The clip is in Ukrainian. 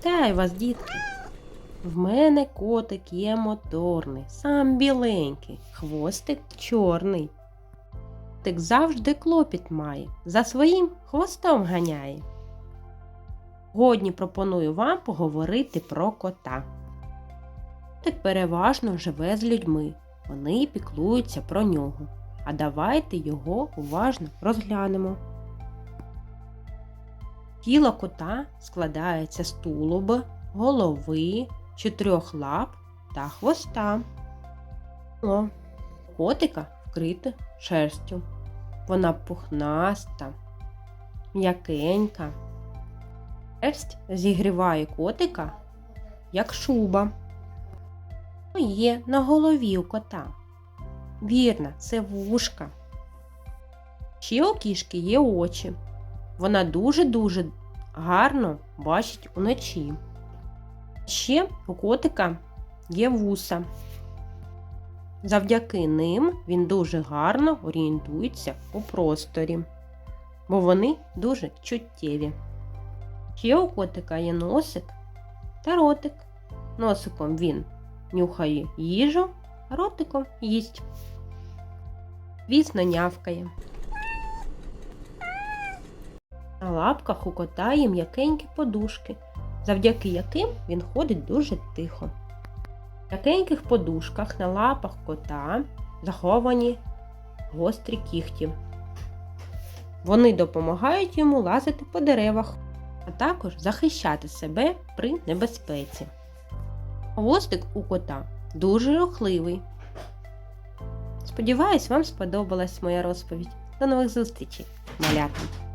Вітаю вас, дітки! В мене котик є моторний, сам біленький, хвостик чорний. Котик завжди клопіт має, за своїм хвостом ганяє. Годні пропоную вам поговорити про кота. Котик переважно живе з людьми, вони піклуються про нього. А давайте його уважно розглянемо. Тіло кота складається з тулуба, голови, чотирьох лап та хвоста. О, котика вкрите шерстю. Вона пухнаста, м'якенька. Шерсть зігріває котика, як шуба. Є на голові у кота. Вірно, це вушка. Ще у кішки є очі. Вона дуже-дуже гарно бачить уночі. Ще у котика є вуса. Завдяки ним він дуже гарно орієнтується у просторі, бо вони дуже чуттєві. Ще у котика є носик та ротик. Носиком він нюхає їжу, а ротиком їсть. Звісно, нявкає. На лапках у кота є м'якенькі подушки, завдяки яким він ходить дуже тихо. В м'якеньких подушках на лапах кота заховані гострі кіхті. Вони допомагають йому лазити по деревах, а також захищати себе при небезпеці. Хвостик у кота дуже рухливий. Сподіваюсь, вам сподобалась моя розповідь. До нових зустрічей, малята!